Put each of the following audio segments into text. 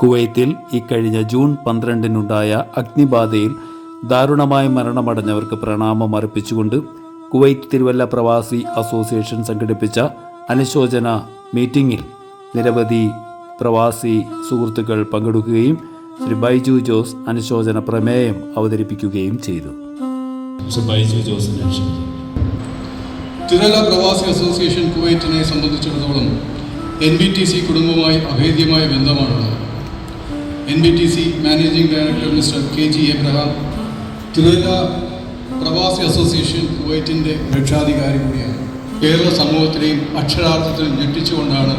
കുവൈത്തിൽ ഇക്കഴിഞ്ഞ ജൂൺ പന്ത്രണ്ടിനുണ്ടായ അഗ്നിബാധയിൽ ദാരുണമായ മരണമടഞ്ഞവർക്ക് പ്രണാമം അർപ്പിച്ചുകൊണ്ട് കുവൈറ്റ് തിരുവല്ല പ്രവാസി അസോസിയേഷൻ സംഘടിപ്പിച്ച അനുശോചന മീറ്റിംഗിൽ നിരവധി പ്രവാസി സുഹൃത്തുക്കൾ പങ്കെടുക്കുകയും ശ്രീ ബൈജു ജോസ് അനുശോചന പ്രമേയം അവതരിപ്പിക്കുകയും ചെയ്തു. ശ്രീ ബൈജു ജോസിനെ തിരല പ്രവാസി അസോസിയേഷൻ കുവൈറ്റിനെ സംബന്ധിച്ചിടത്തോളം എൻ ബി ടി സി കുടുംബവുമായി അഭേദ്യമായ ബന്ധമാണുള്ളത്. N B T C managing director mister K G Abraham തിരല പ്രവാസി അസോസിയേഷൻ കുവൈറ്റിന്റെ രക്ഷാധികാരി കൂടിയാണ്. കേരള സമൂഹത്തിനെയും അക്ഷരാർത്ഥത്തിൽ ഞെട്ടിച്ചുകൊണ്ടാണ്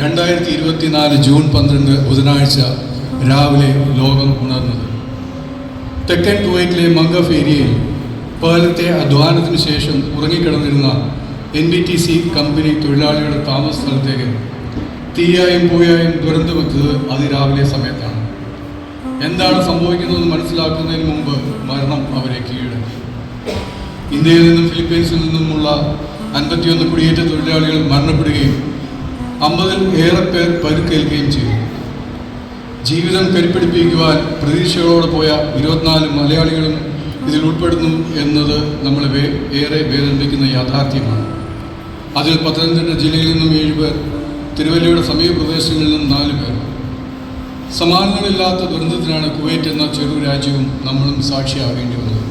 രണ്ടായിരത്തി ഇരുപത്തിനാല് ജൂൺ പന്ത്രണ്ട് ബുധനാഴ്ച രാവിലെ ലോകം ഉണർന്നത്. തെക്കൻ കുവൈറ്റിലെ മംഗഫ് ഏരിയയിൽ പകലത്തെ അധ്വാനത്തിന് ശേഷം ഉറങ്ങിക്കിടന്നിരുന്ന N B T C company തൊഴിലാളികളുടെ താമസ സ്ഥലത്തേക്ക് തീയായും പൂയായും ദുരന്തമെത്തുന്നത് അതിരാവിലെ സമയത്താണ്. എന്താണ് സംഭവിക്കുന്നതെന്ന് മനസ്സിലാക്കുന്നതിന് മുമ്പ് മരണം അവരെ കീഴടക്കി. ഇന്ത്യയിൽ നിന്നും ഫിലിപ്പീൻസിൽ നിന്നുമുള്ള അൻപത്തിയൊന്ന് കുടിയേറ്റ തൊഴിലാളികൾ മരണപ്പെടുകയും അമ്പതിൽ ഏറെ പേർ പരുക്കേൽക്കുകയും ചെയ്തു. ജീവിതം കരിപ്പിടിപ്പിക്കുവാൻ പ്രതീക്ഷകളോടെ പോയ ഇരുപത്തിനാല് മലയാളികളും ഇതിൽ ഉൾപ്പെടുന്നു എന്നത് നമ്മളെ ഏറെ വേദനിപ്പിക്കുന്ന യാഥാർത്ഥ്യമാണ്. അതിൽ പത്തനംതിട്ട ജില്ലയിൽ നിന്നും ഏഴുപേർ തിരുവല്ലയുടെ സമീപ പ്രദേശങ്ങളിൽ നിന്നും നാല് പേർ സമാനങ്ങളില്ലാത്ത ദുരന്തത്തിനാണ് കുവൈറ്റ് എന്ന ചെറു രാജ്യവും നമ്മളും സാക്ഷിയാകേണ്ടി വന്നത്.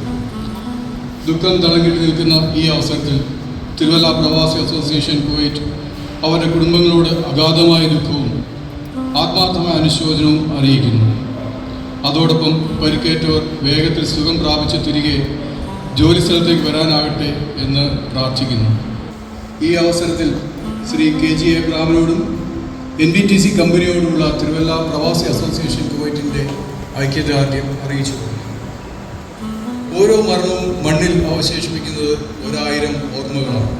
ദുഃഖം തളങ്ങിട്ട് നിൽക്കുന്ന ഈ അവസരത്തിൽ തിരുവല്ല പ്രവാസി അസോസിയേഷൻ കുവൈറ്റ് അവരുടെ കുടുംബങ്ങളോട് അഗാധമായ ദുഃഖവും ആത്മാർത്ഥമായ അനുശോചനവും അറിയിക്കുന്നു. അതോടൊപ്പം പരിക്കേറ്റവർ വേഗത്തിൽ സുഖം പ്രാപിച്ച് തിരികെ ജോലി സ്ഥലത്തേക്ക് വരാനാകട്ടെ എന്ന് പ്രാർത്ഥിക്കുന്നു. ഈ അവസരത്തിൽ ശ്രീ കെ ജി എബ്രാമിനോടും എൻ ബി ടി സി കമ്പനിയോടുള്ള തിരുവല്ല പ്രവാസി അസോസിയേഷൻ കുവൈറ്റിന്റെ ഐക്യദാർഢ്യം അറിയിച്ചു ഓരോ മരണവും മണ്ണിൽ അവശേഷിപ്പിക്കുന്നത് ഒരായിരം ഓർമ്മകളാണ്.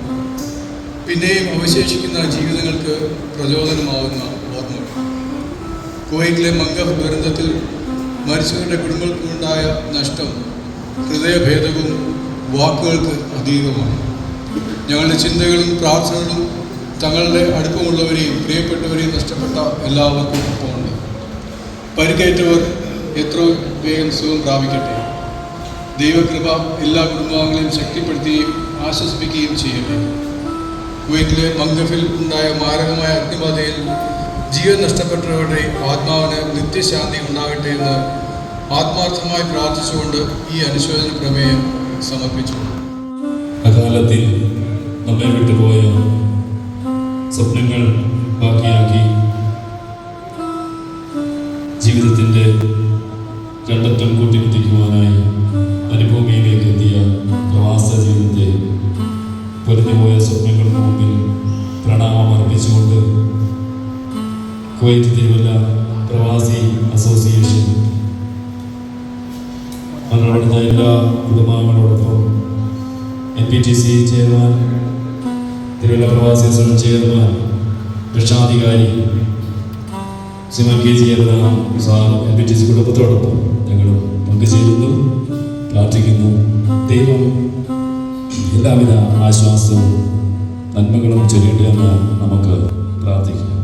പിന്നെയും അവശേഷിക്കുന്ന ജീവിതങ്ങൾക്ക് പ്രചോദനമാവുന്ന ഓർമ്മകൾ. കുവൈറ്റിലെ മംഗഫ് ദുരന്തത്തിൽ മരിച്ചവരുടെ കുടുംബങ്ങൾക്കുണ്ടായ നഷ്ടം ഹൃദയഭേദവും വാക്കുകൾക്ക് അതീതമാണ്. ഞങ്ങളുടെ ചിന്തകളും പ്രാർത്ഥനകളും തങ്ങളുടെ അടുപ്പമുള്ളവരെയും പ്രിയപ്പെട്ടവരെയും നഷ്ടപ്പെട്ട എല്ലാവർക്കും ഒപ്പമുണ്ട്. പരിക്കേറ്റവർ എത്ര വേഗം സുഖം പ്രാപിക്കട്ടെ. ദൈവകൃപ എല്ലാ കുടുംബാംഗങ്ങളെയും ശക്തിപ്പെടുത്തുകയും ആശ്വസിപ്പിക്കുകയും ചെയ്യട്ടെ. കുവൈറ്റിലെ മംഗഫിൽ ഉണ്ടായ മാരകമായ അഗ്നിബാധയിൽ ജീവൻ നഷ്ടപ്പെട്ടവരുടെ ആത്മാവിന് നിത്യശാന്തി ഉണ്ടാകട്ടെ എന്ന് ആത്മാർത്ഥമായി പ്രാർത്ഥിച്ചുകൊണ്ട് ഈ അനുശോചന പ്രമേയം സമർപ്പിച്ചു. അകാലത്തിൽ നമ്മെ വിട്ടുപോയ സ്വപ്നങ്ങൾ ബാക്കിയാക്കി ജീവിതത്തിന്റെ രണ്ടറ്റം കൂട്ടിമുട്ടിക്കുവാനായി മരുഭൂമിയിലേക്ക് എത്തിയ പ്രവാസ ജീവിതത്തെ പൊരിഞ്ഞുപോയ സ്വപ്നങ്ങൾക്ക് മുമ്പിൽ പ്രണാമം അർപ്പിച്ചുകൊണ്ട് കുവൈറ്റ് തിരുവല്ല പ്രവാസി അസോസിയേഷൻ മരണമടഞ്ഞ എല്ലാ കുടുംബാംഗങ്ങളോടൊപ്പം N P T C chairman Thiruvalla പ്രവാസി അസോസിയേഷൻ ചെയർമാൻ രക്ഷാധികാരി Shriman K G sir N P T C കുടുംബത്തോടൊപ്പം പങ്കുചേരുന്നു പ്രാർത്ഥിക്കുന്നു. ദൈവം എല്ലാവിധ ആശ്വാസവും നന്മകളും ചൊല്ലിയിട്ട് എന്ന് നമുക്ക് പ്രാർത്ഥിക്കാം.